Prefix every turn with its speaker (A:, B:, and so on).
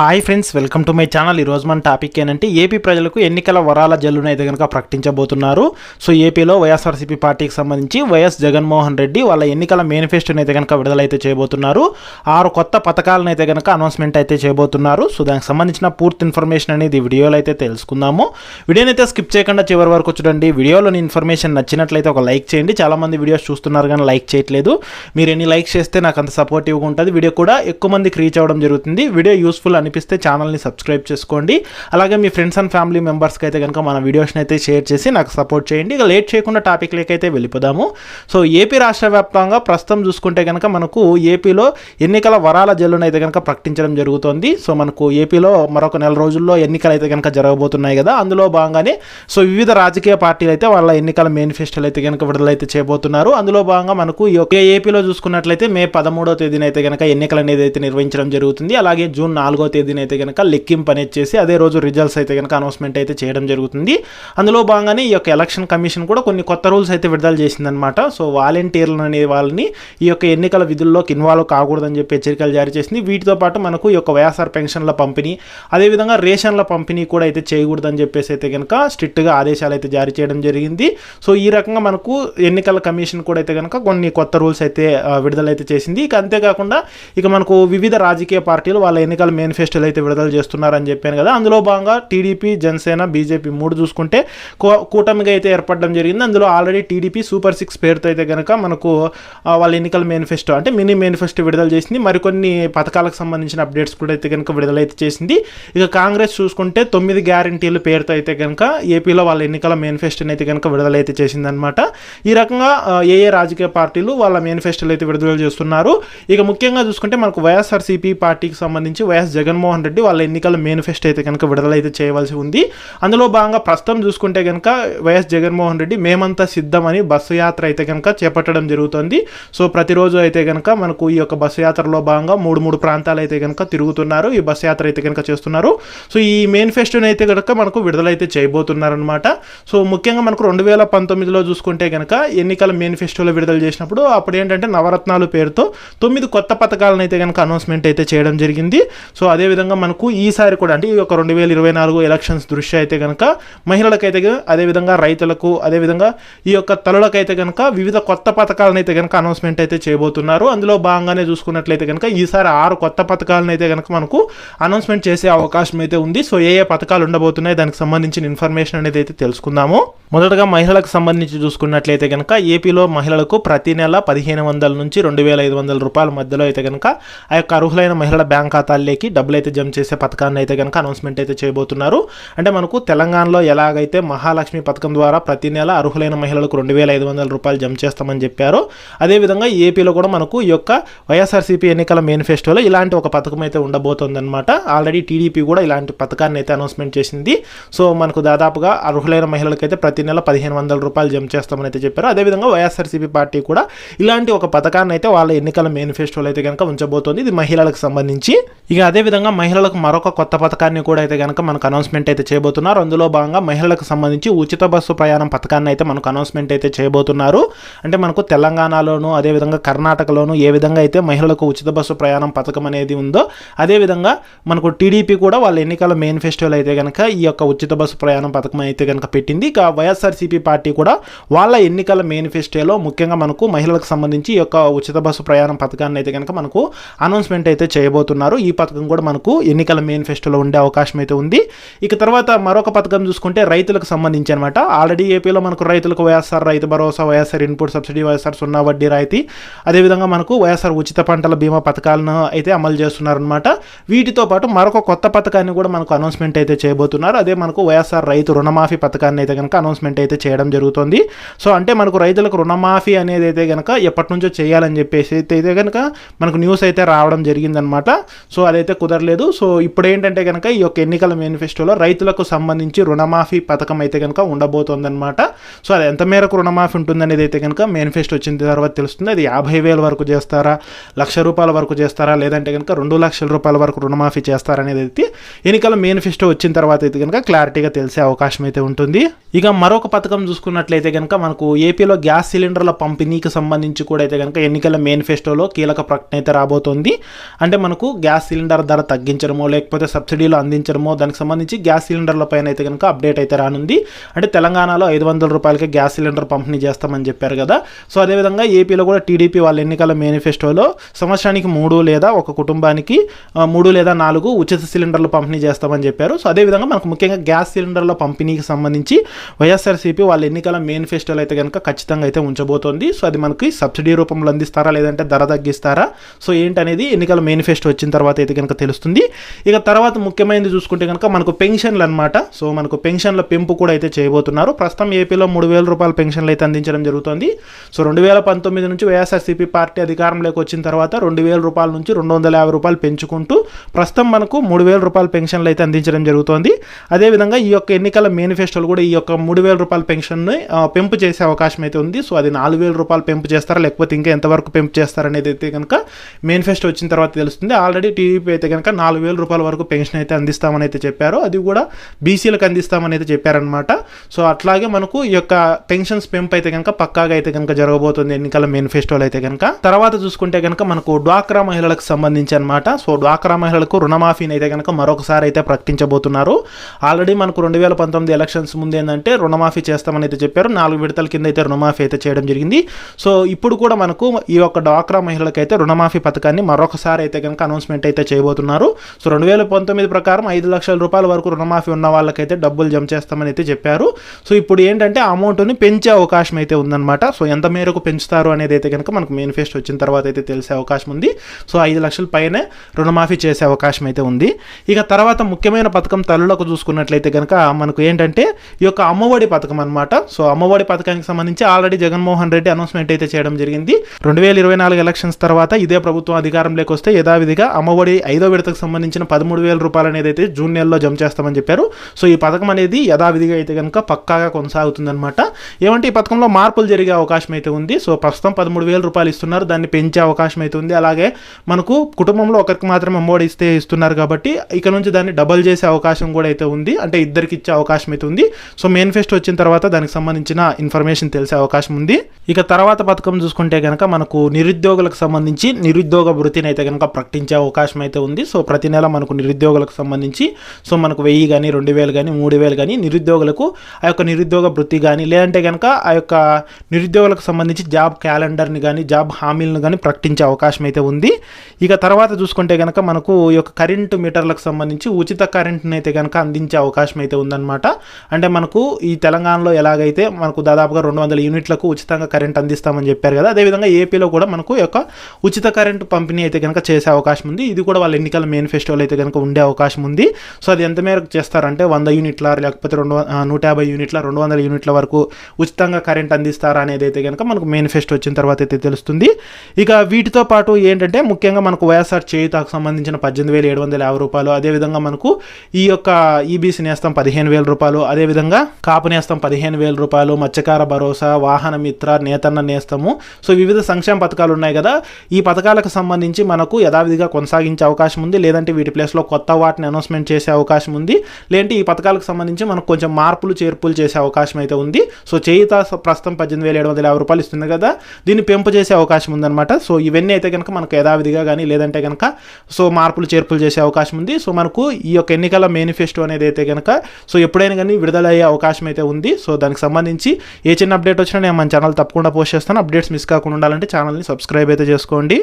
A: Hi friends welcome to my channel ఈరోజు మన topic ఏంటంటే ఏపీ ప్రజలకు ఎన్నికల వరాల జల్లును అయితే కనుక ప్రకటించబోతున్నారు. సో ఏపీలో వైఎస్ఆర్సీపీ పార్టీకి సంబంధించి వైఎస్ జగన్మోహన్ రెడ్డి వాళ్ళ ఎన్నికల మేనిఫెస్టోని అయితే కనుక విడుదలైతే చేయబోతున్నారు. ఆరు కొత్త పథకాలను అయితే కనుక అనౌన్స్మెంట్ అయితే చేయబోతున్నారు. సో దానికి సంబంధించిన పూర్తి ఇన్ఫర్మేషన్ అనేది వీడియోలో అయితే తెలుసుకుందాము. వీడియోని అయితే స్కిప్ చేయకుండా చివరి వరకు చూడండి. వీడియోలోని ఇన్ఫర్మేషన్ నచ్చినట్లయితే ఒక లైక్ చేయండి. చాలామంది వీడియోస్ చూస్తున్నారు కానీ లైక్ చేయట్లేదు. మీరు ఎన్ని లైక్ చేస్తే నాకు అంత సపోర్టివ్గా ఉంటుంది. వీడియో కూడా ఎక్కువ మందికి రీచ్ అవ్వడం జరుగుతుంది. వీడియో యూస్ఫుల్ అని అనిపిస్తే ఛానల్ని సబ్స్క్రైబ్ చేసుకోండి. అలాగే మీ ఫ్రెండ్స్ అండ్ ఫ్యామిలీ మెంబర్స్కి అయితే కనుక మన వీడియోస్ని అయితే షేర్ చేసి నాకు సపోర్ట్ చేయండి. ఇక లేట్ చేయకుండా టాపిక్లకి అయితే వెళ్ళిపోదాము. సో ఏపీ రాష్ట్ర వ్యాప్తంగా ప్రస్తుతం చూసుకుంటే కనుక మనకు ఏపీలో ఎన్నికల వరాల జల్లును అయితే కనుక ప్రకటించడం జరుగుతోంది. సో మనకు ఏపీలో మరొక నెల రోజుల్లో ఎన్నికలు అయితే కనుక జరగబోతున్నాయి కదా. అందులో భాగంగానే సో వివిధ రాజకీయ పార్టీలు అయితే వాళ్ళ ఎన్నికల మేనిఫెస్టోలు అయితే కనుక విడుదలైతే చేయబోతున్నారు. అందులో భాగంగా మనకు ఏపీలో చూసుకున్నట్లయితే మే పదమూడో తేదీన అయితే కనుక ఎన్నికలు అనేది అయితే నిర్వహించడం జరుగుతుంది. అలాగే జూన్ నాలుగో తేదీన అయితే కనుక లెక్కింపు అనేది చేసి అదే రోజు రిజల్ట్స్ అయితే కనుక అనౌన్స్మెంట్ అయితే చేయడం జరుగుతుంది. అందులో భాగంగానే ఈ యొక్క ఎలక్షన్ కమిషన్ కూడా కొన్ని కొత్త రూల్స్ అయితే విడుదల చేసిందనమాట సో వాలంటీర్లు అనే వాళ్ళని ఈ యొక్క ఎన్నికల విధుల్లోకి ఇన్వాల్వ్ కాకూడదని చెప్పి హెచ్చరికలు జారీ చేసింది. వీటితో పాటు మనకు ఈ యొక్క వైఎస్ఆర్ పెన్షన్ల పంపిణీ అదేవిధంగా రేషన్ల పంపిణీ కూడా అయితే చేయకూడదని చెప్పేసి అయితే కనుక స్ట్రిక్ట్గా ఆదేశాలు అయితే జారీ చేయడం జరిగింది. సో ఈ రకంగా మనకు ఎన్నికల కమిషన్ కూడా అయితే కనుక కొన్ని కొత్త రూల్స్ అయితే విడుదలైతే చేసింది. ఇక అంతేకాకుండా ఇక మనకు వివిధ రాజకీయ పార్టీలు వాళ్ళ ఎన్నికల మేనిఫెస్టోలు అయితే విడుదల చేస్తున్నారని చెప్పాను కదా. అందులో భాగంగా టీడీపీ జనసేన బీజేపీ మూడు చూసుకుంటే కూటమిగా అయితే ఏర్పడడం జరిగింది. అందులో ఆల్రెడీ టీడీపీ సూపర్ సిక్స్ పేరుతో అయితే కనుక మనకు వాళ్ళ ఎన్నికల మేనిఫెస్టో అంటే మినీ మేనిఫెస్టో విడుదల చేసింది. మరికొన్ని పథకాలకు సంబంధించిన అప్డేట్స్ కూడా అయితే కనుక విడుదలైతే చేసింది. ఇక కాంగ్రెస్ చూసుకుంటే తొమ్మిది గ్యారంటీల పేరుతో అయితే కనుక ఏపీలో వాళ్ళ ఎన్నికల మేనిఫెస్టోని అయితే కనుక విడుదలైతే చేసిందనమాట ఈ రకంగా ఏ ఏ రాజకీయ పార్టీలు వాళ్ళ మేనిఫెస్టోలు అయితే విడుదల చేస్తున్నారు. ఇక ముఖ్యంగా చూసుకుంటే మనకు వైఎస్ఆర్సీపీ పార్టీకి సంబంధించి వైఎస్ జగన్ జగన్మోహన్ రెడ్డి వాళ్ళ ఎన్నికల మేనిఫెస్టో అయితే కనుక విడుదలైతే చేయవలసి ఉంది. అందులో భాగంగా ప్రస్తుతం చూసుకుంటే కనుక వైఎస్ జగన్మోహన్ రెడ్డి మేమంతా సిద్ధమని బస్సు యాత్ర అయితే కనుక చేపట్టడం జరుగుతుంది. సో ప్రతిరోజు అయితే కనుక మనకు ఈ యొక్క బస్సు యాత్రలో భాగంగా మూడు మూడు ప్రాంతాలు అయితే కనుక తిరుగుతున్నారు. ఈ బస్సు యాత్ర అయితే కనుక చేస్తున్నారు. సో ఈ మేనిఫెస్టోని అయితే కనుక మనకు విడుదలైతే చేయబోతున్నారనమాట సో ముఖ్యంగా మనకు రెండు వేల పంతొమ్మిదిలో చూసుకుంటే కనుక ఎన్నికల మేనిఫెస్టోలో విడుదల చేసినప్పుడు అప్పుడు ఏంటంటే నవరత్నాలు పేరుతో తొమ్మిది కొత్త పథకాలను అయితే కనుక అనౌన్స్మెంట్ అయితే చేయడం జరిగింది. సో అదేవిధంగా మనకు ఈసారి కూడా అంటే ఈ యొక్క రెండు వేల ఇరవై నాలుగు ఎలక్షన్స్ దృష్ట్యా అయితే కనుక మహిళలకైతే అదేవిధంగా రైతులకు అదేవిధంగా ఈ యొక్క తల్లులకైతే కనుక వివిధ కొత్త పథకాలను అయితే కనుక అనౌన్స్మెంట్ అయితే చేయబోతున్నారు. అందులో భాగంగానే చూసుకున్నట్లయితే కనుక ఈసారి ఆరు కొత్త పథకాలను అయితే కనుక మనకు అనౌన్స్మెంట్ చేసే అవకాశం అయితే ఉంది. సో ఏ ఏ పథకాలు ఉండబోతున్నాయి దానికి సంబంధించిన ఇన్ఫర్మేషన్ అనేది అయితే తెలుసుకుందాము. మొదటగా మహిళలకు సంబంధించి చూసుకున్నట్లయితే కనుక ఏపీలో మహిళలకు ప్రతి నెల పదిహేను వందల నుంచి రెండు వేల ఐదు వందల రూపాయల మధ్యలో అయితే కనుక ఆ యొక్క అర్హులైన మహిళల బ్యాంక్ ఖాతాల్లోకి డబ్బులు అయితే జమ చేసే పథకాన్ని అయితే కనుక అనౌన్స్మెంట్ అయితే చేయబోతున్నారు. అంటే మనకు తెలంగాణలో ఎలాగైతే మహాలక్ష్మి పథకం ద్వారా ప్రతి నెల అర్హులైన మహిళలకు రెండు వేల ఐదు వందల రూపాయలు జమ చేస్తామని చెప్పారు అదేవిధంగా ఏపీలో కూడా మనకు ఈ యొక్క వైఎస్ఆర్సీపీ ఎన్నికల మేనిఫెస్టోలో ఇలాంటి ఒక పథకం అయితే ఉండబోతోందన్నమాట. ఆల్రెడీ టీడీపీ కూడా ఇలాంటి పథకాన్ని అయితే అనౌన్స్మెంట్ చేసింది. సో మనకు దాదాపుగా అర్హులైన మహిళలకైతే ప్రతి నెల పదిహేను వందల రూపాయలు జమ చేస్తామని అయితే చెప్పారు. అదేవిధంగా వైఎస్ఆర్సీపీ పార్టీ కూడా ఇలాంటి ఒక పథకాన్ని అయితే వాళ్ళ ఎన్నికల మేనిఫెస్టోలో అయితే కనుక ఉంచబోతోంది. ఇది మహిళలకు సంబంధించి. ఇక అదేవిధంగా మహిళలకు మరొక కొత్త పథకాన్ని కూడా అయితే కనుక మనకు అనౌన్స్మెంట్ అయితే చేయబోతున్నారు. అందులో భాగంగా మహిళలకు సంబంధించి ఉచిత బస్సు ప్రయాణం పథకాన్ని అయితే మనకు అనౌన్స్మెంట్ అయితే చేయబోతున్నారు. అంటే మనకు తెలంగాణలోను అదేవిధంగా కర్ణాటకలోను ఏ విధంగా అయితే మహిళలకు ఉచిత బస్సు ప్రయాణం పథకం అనేది ఉందో అదేవిధంగా మనకు టీడీపీ కూడా వాళ్ళ ఎన్నికల మేనిఫెస్టోలో అయితే కనుక ఈ యొక్క ఉచిత బస్సు ప్రయాణం పథకం అయితే కనుక పెట్టింది. ఇక వైఎస్ఆర్సీపీ పార్టీ కూడా వాళ్ళ ఎన్నికల మేనిఫెస్టోలో ముఖ్యంగా మనకు మహిళలకు సంబంధించి ఈ యొక్క ఉచిత బస్సు ప్రయాణం పథకాన్ని అయితే కనుక మనకు అనౌన్స్మెంట్ అయితే చేయబోతున్నారు. ఈ పథకం కూడా మనకు ఎన్నికల మేనిఫెస్టోలో ఉండే అవకాశం అయితే ఉంది. ఇక తర్వాత మరొక పథకం చూసుకుంటే రైతులకు సంబంధించి అనమాట ఆల్రెడీ ఏపీలో మనకు రైతులకు వైఎస్ఆర్ రైతు భరోసా వైఎస్ఆర్ ఇన్పుట్ సబ్సిడీ వైఎస్ఆర్ సున్నా వడ్డీ రాయితీ అదేవిధంగా మనకు వైఎస్ఆర్ ఉచిత పంటల బీమా పథకాలను అయితే అమలు చేస్తున్నారనమాట వీటితో పాటు మరొక కొత్త పథకాన్ని కూడా మనకు అనౌన్స్మెంట్ అయితే చేయబోతున్నారు. అదే మనకు వైఎస్ఆర్ రైతు రుణమాఫీ పథకాన్ని అయితే కనుక అనౌన్స్మెంట్ అయితే చేయడం జరుగుతుంది. సో అంటే మనకు రైతులకు రుణమాఫీ అనేది అయితే కనుక ఎప్పటి నుంచో చేయాలని చెప్పేసి అయితే కనుక మనకు న్యూస్ అయితే రావడం జరిగిందనమాట సో అదైతే కుదరలేదు సో ఇప్పుడు ఏంటంటే కనుక ఈ యొక్క ఎన్నికల మేనిఫెస్టోలో రైతులకు సంబంధించి రుణమాఫీ పథకం అయితే కనుక ఉండబోతోందనమాట సో అది ఎంత మేరకు రుణమాఫీ ఉంటుందనేది అయితే కనుక మేనిఫెస్టో వచ్చిన తర్వాత తెలుస్తుంది. అది యాభై వేల వరకు చేస్తారా? లక్ష రూపాయల వరకు చేస్తారా? లేదంటే కనుక రెండు లక్షల రూపాయల వరకు రుణమాఫీ చేస్తారా అనేది అయితే ఎన్నికల మేనిఫెస్టో వచ్చిన తర్వాత అయితే కనుక క్లారిటీగా తెలిసే అవకాశం అయితే ఉంటుంది. ఇక మరొక పథకం చూసుకున్నట్లయితే కనుక మనకు ఏపీలో గ్యాస్ సిలిండర్ల పంపిణీకి సంబంధించి కూడా అయితే కనుక ఎన్నికల మేనిఫెస్టోలో కీలక ప్రకటన అయితే రాబోతోంది. అంటే మనకు గ్యాస్ సిలిండర్ ధర తగ్గించడమో లేకపోతే సబ్సిడీలు అందించడమో దానికి సంబంధించి గ్యాస్ సిలిండర్ల పైన అయితే కనుక అప్డేట్ అయితే రానుంది. అంటే తెలంగాణలో ఐదు వందల రూపాయలకి గ్యాస్ సిలిండర్ పంపిణీ చేస్తామని చెప్పారు కదా. సో అదేవిధంగా ఏపీలో కూడా టీడీపీ వాళ్ళ ఎన్నికల మేనిఫెస్టోలో సంవత్సరానికి మూడు లేదా ఒక కుటుంబానికి మూడు లేదా నాలుగు ఉచిత సిలిండర్లు పంపిణీ చేస్తామని చెప్పారు. సో అదేవిధంగా మనకు ముఖ్యంగా గ్యాస్ సిలిండర్ల పంపిణీకి సంబంధించి వైఎస్ఆర్సీపీ వాళ్ళ ఎన్నికల మేనిఫెస్టోలో అయితే కనుక ఖచ్చితంగా అయితే ఉంచబోతోంది. సో అది మనకి సబ్సిడీ రూపంలో అందిస్తారా లేదంటే ధర తగ్గిస్తారా? సో ఏంటనేది ఎన్నికల మేనిఫెస్టో వచ్చిన తర్వాత అయితే కనుక తెలుస్తుంది. ఇక తర్వాత ముఖ్యమైనది చూసుకుంటే కనుక మనకు పెన్షన్లు అనమాట సో మనకు పెన్షన్ల పెంపు కూడా అయితే చేయబోతున్నారు. ప్రస్తుతం ఏపీలో మూడు వేల రూపాయల పెన్షన్లు అయితే అందించడం జరుగుతుంది. సో రెండు వేల పంతొమ్మిది నుంచి వైఎస్ఆర్సీపీ పార్టీ అధికారంలోకి వచ్చిన తర్వాత రెండు వేల రూపాయల నుంచి రెండు వందల యాభై రూపాయలు పెంచుకుంటూ ప్రస్తుతం మనకు మూడు వేల రూపాయల పెన్షన్లు అయితే అందించడం జరుగుతుంది. అదేవిధంగా ఈ యొక్క ఎన్నికల మేనిఫెస్టోలు కూడా ఈ యొక్క మూడు వేల రూపాయల పెన్షన్ని పెంపు చేసే అవకాశం అయితే ఉంది. సో అది నాలుగు వేల రూపాయలు పెంపు చేస్తారా లేకపోతే ఇంకా ఎంతవరకు పెంపు చేస్తారనేది అయితే కనుక మేనిఫెస్టో వచ్చిన తర్వాత తెలుస్తుంది. ఆల్రెడీ టీడీపీ అయితే కనుక కనుక నాలుగు వేల రూపాయల వరకు పెన్షన్ అయితే అందిస్తామని అయితే చెప్పారు. అది కూడా బీసీలకు అందిస్తామని అయితే చెప్పారనమాట సో అట్లాగే మనకు ఈ యొక్క పెన్షన్స్ పెంపు అయితే కనుక పక్కాగా అయితే కనుక జరగబోతుంది ఎన్నికల మేనిఫెస్టోలు అయితే కనుక. తర్వాత చూసుకుంటే కనుక మనకు డ్వాక్రా మహిళలకు సంబంధించి అనమాట సో డ్వాక్రా మహిళలకు రుణమాఫీని అయితే కనుక మరొకసారి అయితే ప్రకటించబోతున్నారు. ఆల్రెడీ మనకు రెండు వేల పంతొమ్మిది ఎలక్షన్స్ ముందు ఏంటంటే రుణమాఫీ చేస్తామని అయితే చెప్పారు. నాలుగు విడతల కింద అయితే రుణమాఫీ అయితే చేయడం జరిగింది. సో ఇప్పుడు కూడా మనకు ఈ యొక్క డ్వాక్రా మహిళలకైతే రుణమాఫీ పథకాన్ని మరొకసారి అయితే కనుక అనౌన్స్మెంట్ అయితే చేయబోతున్నారు. సో రెండు వేల పంతొమ్మిది ప్రకారం ఐదు లక్షల రూపాయల వరకు రుణమాఫీ ఉన్న వాళ్ళకైతే డబ్బులు జమ చేస్తామని అయితే చెప్పారు. సో ఇప్పుడు ఏంటంటే అమౌంట్ని పెంచే అవకాశం అయితే ఉందన్నమాట. సో ఎంత మేరకు పెంచుతారు అనేది అయితే కనుక మనకు మేనిఫెస్టో వచ్చిన తర్వాత అయితే తెలిసే అవకాశం ఉంది. సో ఐదు లక్షల పైనే రుణమాఫీ చేసే అవకాశం అయితే ఉంది. ఇక తర్వాత ముఖ్యమైన పథకం తల్లులకు చూసుకున్నట్లయితే కనుక మనకు ఏంటంటే ఈ యొక్క అమ్మఒడి పథకం అనమాట సో అమ్మఒడి పథకానికి సంబంధించి ఆల్రెడీ జగన్మోహన్ రెడ్డి అనౌన్స్మెంట్ అయితే చేయడం జరిగింది. రెండు వేల ఇరవై నాలుగు ఎలక్షన్స్ తర్వాత ఇదే ప్రభుత్వం అధికారంలోకి వస్తే యథావిధిగా అమ్మఒడి ఐదో విడతకు సంబంధించిన పదమూడు వేల రూపాయలు అనేది అయితే జూన్ నెలలో జమ చేస్తామని చెప్పారు. సో ఈ పథకం అనేది యథావిధిగా అయితే కనుక పక్కాగా కొనసాగుతుందన్నమాట. ఏమంటే ఈ పథకంలో మార్పులు జరిగే అవకాశం అయితే ఉంది. సో ప్రస్తుతం పదమూడు వేల రూపాయలు ఇస్తున్నారు. దాన్ని పెంచే అవకాశం అయితే ఉంది. అలాగే మనకు కుటుంబంలో ఒకరికి మాత్రమే అమ్మఒడి ఇస్తే ఇస్తున్నారు కాబట్టి ఇక నుంచి దాన్ని డబల్ చేసే అవకాశం కూడా అయితే ఉంది. అంటే ఇద్దరికి ఇచ్చే అవకాశం అయితే ఉంది. సో మేనిఫెస్టో వచ్చిన తర్వాత దానికి సంబంధించిన ఇన్ఫర్మేషన్ తెలిసే అవకాశం ఉంది. ఇక తర్వాత పథకం చూసుకుంటే కనుక మనకు నిరుద్యోగులకు సంబంధించి నిరుద్యోగ వృత్తిని అయితే కనుక ప్రకటించే అవకాశం అయితే ఉంది. సో ప్రతి నెల మనకు నిరుద్యోగులకు సంబంధించి సో మనకు వెయ్యి కానీ రెండు వేలు కానీ మూడు వేలు కానీ నిరుద్యోగులకు ఆ యొక్క నిరుద్యోగ వృత్తి కానీ లేదంటే కనుక ఆ యొక్క నిరుద్యోగులకు సంబంధించి జాబ్ క్యాలెండర్ని కానీ జాబ్ హామీలను కానీ ప్రకటించే అవకాశం అయితే ఉంది. ఇక తర్వాత చూసుకుంటే కనుక మనకు ఈ యొక్క కరెంటు మీటర్లకు సంబంధించి ఉచిత కరెంట్ని అయితే కనుక అందించే అవకాశం అయితే ఉందన్నమాట. అంటే మనకు ఈ తెలంగాణలో ఎలాగైతే మనకు దాదాపుగా రెండు వందల యూనిట్లకు ఉచితంగా కరెంట్ అందిస్తామని చెప్పారు కదా అదేవిధంగా ఏపీలో కూడా మనకు ఈ యొక్క ఉచిత కరెంటు పంపిణీ అయితే కనుక చేసే అవకాశం ఉంది. ఇది కూడా వాళ్ళ ఎన్నికల మేనిఫెస్టోలో అయితే కనుక ఉండే అవకాశం ఉంది. సో అది ఎంత మేరకు చేస్తారంటే వంద యూనిట్ల లేకపోతే రెండు నూట యాభై యూనిట్ల రెండు వందల యూనిట్ల వరకు ఉచితంగా కరెంట్ అందిస్తారా అనేది అయితే కనుక మనకు మేనిఫెస్టో వచ్చిన తర్వాత అయితే తెలుస్తుంది. ఇక వీటితో పాటు ఏంటంటే ముఖ్యంగా మనకు వైఎస్ఆర్ చేయుతాకు సంబంధించిన పద్దెనిమిది వేల ఏడు వందల యాభై రూపాయలు అదేవిధంగా మనకు ఈ యొక్క ఈబీసీ నేస్తం పదిహేను వేల రూపాయలు అదేవిధంగా కాపు నేస్తం పదిహేను వేల రూపాయలు మత్స్యకార భరోసా వాహన మిత్ర నేతన్న నేస్తము. సో వివిధ సంక్షేమ పథకాలు ఉన్నాయి కదా. ఈ పథకాలకు సంబంధించి మనకు యథావిధిగా కొనసాగించే అవకాశం ఉంది. ఉంది లేదంటే వీటి ప్లేస్లో కొత్త వాటిని అనౌన్స్మెంట్ చేసే అవకాశం ఉంది లేదంటే ఈ పథకాలకు సంబంధించి మనకు కొంచెం మార్పులు చేర్పులు చేసే అవకాశం అయితే ఉంది. సో చేయిత ప్రస్తుతం పద్దెనిమిది వేల ఏడు వందల యాభై రూపాయలు ఇస్తుంది కదా దీన్ని పెంపు చేసే అవకాశం ఉందన్నమాట. సో ఇవన్నీ అయితే కనుక మనకు యథావిధిగా కానీ లేదంటే కనుక సో మార్పులు చేర్పులు చేసే అవకాశం ఉంది. సో మనకు ఈ యొక్క ఎన్నికల మేనిఫెస్టో అనేది అయితే కనుక సో ఎప్పుడైనా కానీ విడుదలయ్యే అవకాశం అయితే ఉంది. సో దానికి సంబంధించి ఏ చిన్న అప్డేట్ వచ్చినా నేను మన ఛానల్ తప్పకుండా పోస్ట్ చేస్తాను. అప్డేట్స్ మిస్ కాకుండా ఉండాలంటే ఛానల్ని సబ్స్క్రైబ్ అయితే చేసుకోండి.